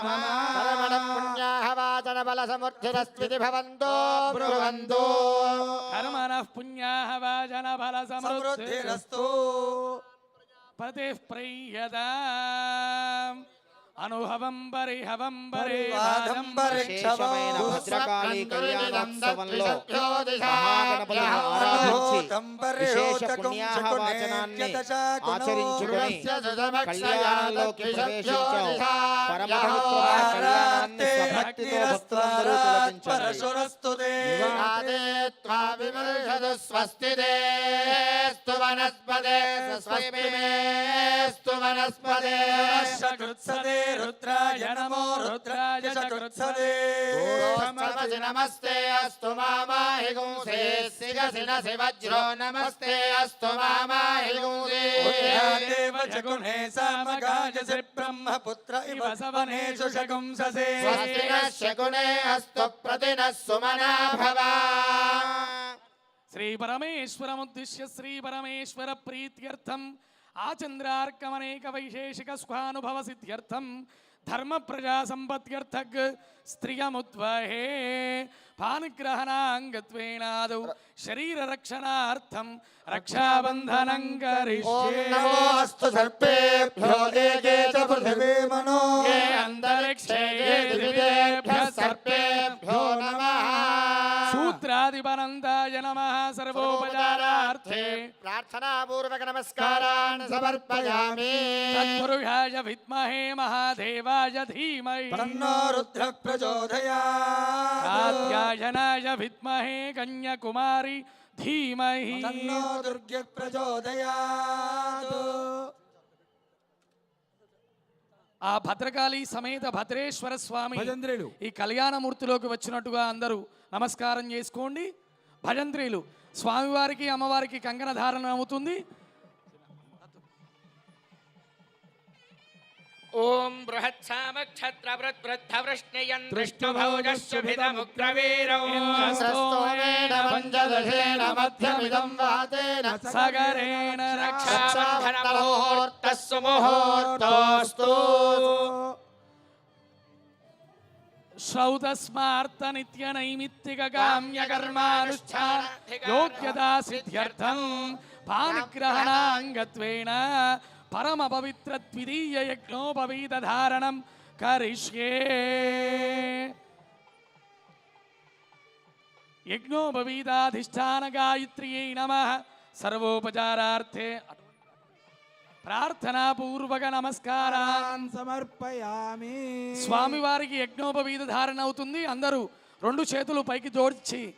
మమ పరమణ పుణ్యాహ వాచన బల సముద్ధిరస్వితి భవంతో పరివాదం పరీక్షమో విశేషమైన భద్రకాళి కళ్యాణోత్సవంలో విశేష పుణ్యాహవాచనాన్ని ఆచరించుకొని కళ్యాణంలోకి కళ్యాణాన్ని స్వభక్తితో భక్తులందరూ స్వస్తి దేస్తు వనస్పదే స్వస్తి మేస్తు వనస్పదే కృత్సదే రుద్రాయ నమో రుద్రాయ చ కృత్సదే నమసి నమస్తే అస్తు మామాహి గుంసే సిగసి నసి వజ్రో నమస్తే అస్తు మామాహి గుంసే. దేవ జగుణే సామగాజసి బ్రహ్మపుత్ర ఇవ సవనేషు శగుంససే స్వస్తి నశకునే అస్తు ప్రతిన సుమనా శ్రీ పరమేశ్వరముద్దిశ్య శ్రీ పరమేశ్వర ప్రీత్యర్థం ఆచంద్రార్కమనేక వైశేషిక స్వానుభవ సిద్ధ్యర్థం ధర్మ ప్రజా సంపత్యర్థక్ స్త్రియముద్వహే పానిగ్రహణాంగత్వేనాదు శరీర రక్షణార్థం రక్షాబంధనం కరిష్యే నమోస్తు సర్పేభ్య నమ సర్వోపచారార్థే प्रार्थनापूर्वक नमस्कारान् समर्पयामि తత్పురుషాయ విద్మహే మహాదేవాయ ధీమహి తన్నో రుద్ర ప్రచోదయాత్ కాత్యాయనాయ విద్మహే కన్యాకుమారి ధీమహి తన్నో దుర్గ ప్రచోదయాత్ ఆ భద్రకాళి సమేత భద్రేశ్వర స్వామి భజంత్రులు. ఈ కళ్యాణమూర్తిలోకి వచ్చినట్టుగా అందరూ నమస్కారం చేసుకోండి భజంత్రీలు. స్వామివారికి అమ్మవారికి కంకణ ధారణ అవుతుంది ఓం బృహత్సామక్షత్రవృత్వృత్ధవృష్ణయంత్రిష్టభౌజశ్వభిదముగ్రవీరౌస్తోమేణ మధ్యమిదం వాతేన సగరేణ రక్షాబంధనముహూర్తస్సు ముహూర్తోస్తూ శ్రౌతస్మార్థ నిత్య నైమిత్తిక కామ్య కర్మానుష్ఠాన యోగ్యతా సిద్ధ్యర్థం పానిగ్రహణాంగత్వేన పరమ పవిత్ర ద్వితీయ యజ్ఞోపవీత ధారణం కరిష్యే యజ్ఞోపవీతాధిష్టాన గాయత్రియై నమ సర్వోపచారార్థే ప్రార్థనాపూర్వక నమస్కారాన్ సమర్పయామి. స్వామివారికి యజ్ఞోపవీత ధారణ అవుతుంది. అందరూ రెండు చేతులు పైకి జోడించి